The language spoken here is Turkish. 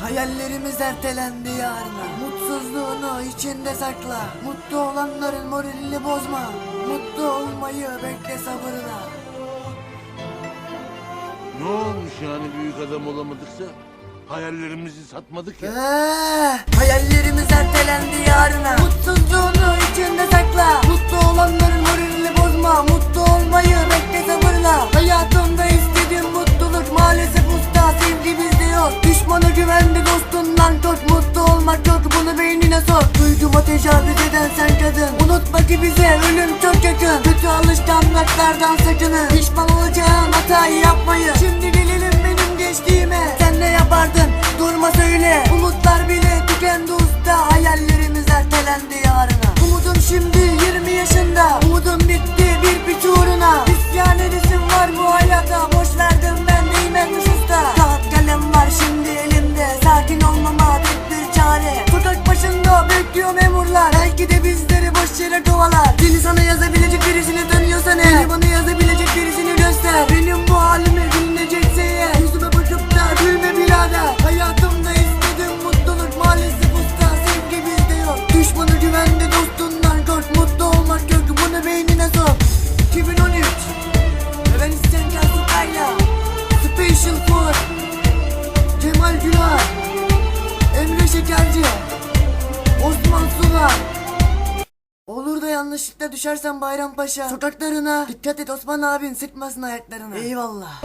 Hayallerimiz ertelendi yarına Mutsuzluğunu içinde sakla Mutlu olanların moralini bozma Mutlu olmayı bekle sabırla Ne olmuş yani büyük adam olamadıksa? Hayallerimizi satmadık ya. Eee, Güvendi dostundan çok Mutlu olmak yok bunu beynine sok Duyguma tecavüz eden sen kadın. Unutma ki bize ölüm çok yakın. Kötü alışkanlıklardan sakının. Pişman olacağın hatayı yapmayı. Şimdi gelelim benim geçtiğime Sen ne yapardın? Durma söyle. Umutlar bile tükendi usta. Hayallerimiz ertelendi. yarına bekliyor memurlar Belki de bizleri boş yere kovalar. Dili sana yazabilecek birisini tanıyorsan eğer bana yazabilecek birisini göster. Benim bu halimi dinleyecekse eğer Yüzüme bakıp da gülme birader. Hayatımda istediğim mutluluk maalesef usta Sevgi bizde yok. Düşmanı güvende dostundan kork Mutlu olmak yok bunu beynine sok. 2013 Ve ben isyan Kasıtayla Special yanlışlıkla düşersen Bayrampaşa Sokaklarına. Dikkat et Osman abin sıkmasın ayaklarına Eyvallah